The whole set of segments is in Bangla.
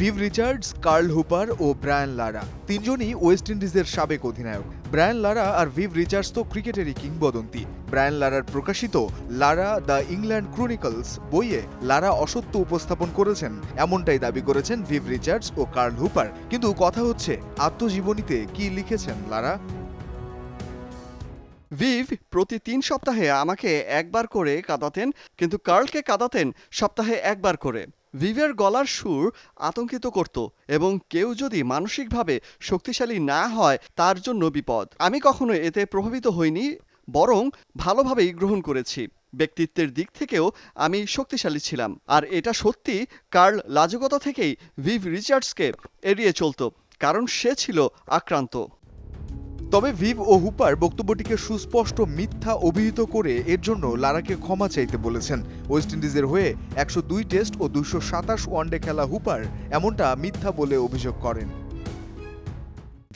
ভিভ রিচার্ডস, কার্ল হুপার ও ব্রায়ান লারা। তিনজনই ওয়েস্ট ইন্ডিজের সাবেক অধিনায়ক। ব্রায়ান লারা আর ভিভ রিচার্ডস তো ক্রিকেটেরই কিংবদন্তি। ব্রায়ান লারার প্রকাশিত লারা দ্য ইংল্যান্ড ক্রনিকলস বইয়ে লারা অসত্য উপস্থাপন করেছেন। এমনটাই দাবি করেছেন ভিভ রিচার্ডস ও কার্ল হুপার। কিন্তু কথা হচ্ছে, আত্মজীবনীতে কি লিখেছেন লারা? ভিভ, প্রতি তিন সপ্তাহে আমাকে একবার করে কাঁদাতেন, কিন্তু কার্লকে কাঁদাতেন সপ্তাহে একবার করে। ভিভের গলার সুর আতঙ্কিত করত এবং কেউ যদি মানসিকভাবে শক্তিশালী না হয়, তার জন্য বিপদ। আমি কখনো এতে প্রভাবিত হইনি, বরং ভালোভাবেই গ্রহণ করেছি। ব্যক্তিত্বের দিক থেকেও আমি শক্তিশালী ছিলাম। আর এটা সত্যি, কার্ল লাজকতা থেকেই ভিভ রিচার্ডসকে এড়িয়ে চলত, কারণ সে ছিল আক্রান্ত। তবে ভিভ ও হুপার বক্তব্যটিকে সুস্পষ্ট মিথ্যা অভিহিত করে এর জন্য লারাকে ক্ষমা চাইতে বলেছেন। ওয়েস্ট ইন্ডিজের হয়ে একশো দুই টেস্ট ও দুইশো সাতাশ ওয়ানডে খেলা হুপার এমনটা মিথ্যা বলে অভিযোগ করেন।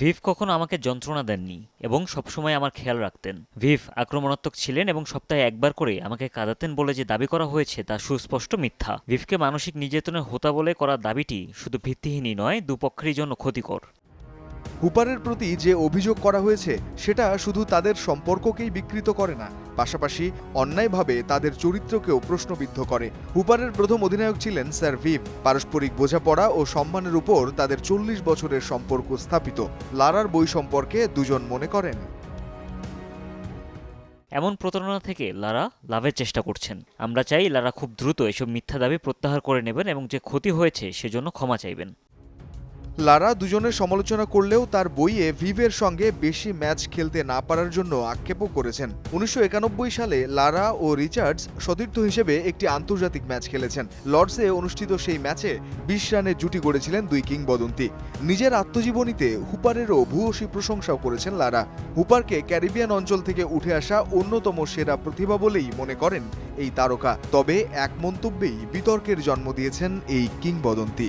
ভিভ কখনো আমাকে যন্ত্রণা দেননি এবং সবসময় আমার খেয়াল রাখতেন। ভিভ আক্রমণাত্মক ছিলেন এবং সপ্তাহে একবার করে আমাকে কাঁদাতেন বলে যে দাবি করা হয়েছে তা সুস্পষ্ট মিথ্যা। ভিভকে মানসিক নির্যাতনের হোতা বলে করা দাবিটি শুধু ভিত্তিহীনই নয়, দুপক্ষেরই জন্য ক্ষতিকর। হুপারের প্রতি যে অভিযোগ করা হয়েছে, সেটা শুধু তাদের সম্পর্ককেই বিকৃত করে না, পাশাপাশি অন্যায়ভাবে তাদের চরিত্রকেও প্রশ্নবিদ্ধ করে। হুপারের প্রথম অধিনায়ক ছিলেন স্যার ভিভ পারস্পরিক বোঝাপড়া ও সম্মানের উপর তাদের চল্লিশ বছরের সম্পর্ক স্থাপিত। লারার বই সম্পর্কে দুজন মনে করেন। এমন প্রতারণা থেকে লারা লাভের চেষ্টা করছেন। আমরা চাই লারা খুব দ্রুত এসব মিথ্যা দাবি প্রত্যাহার করে নেবেন এবং যে ক্ষতি হয়েছে, সেজন্য ক্ষমা চাইবেন। লারা দুজনের সমালোচনা করলেও তার বইয়ে ভিভের সঙ্গে বেশি ম্যাচ খেলতে না পারার জন্য আক্ষেপও করেছেন। উনিশশো একানব্বই সালে লারা ও রিচার্ডস সতীর্থ হিসেবে একটি আন্তর্জাতিক ম্যাচ খেলেছেন। লর্ডসে অনুষ্ঠিত সেই ম্যাচে বিশ রানের জুটি গড়েছিলেন দুই কিংবদন্তি। নিজের আত্মজীবনীতে হুপারেরও ভূয়সী প্রশংসাও করেছেন লারা। হুপারকে ক্যারিবিয়ান অঞ্চল থেকে উঠে আসা অন্যতম সেরা প্রতিভা বলেই মনে করেন এই তারকা। তবে এক মন্তব্যেই বিতর্কের জন্ম দিয়েছেন এই কিংবদন্তি।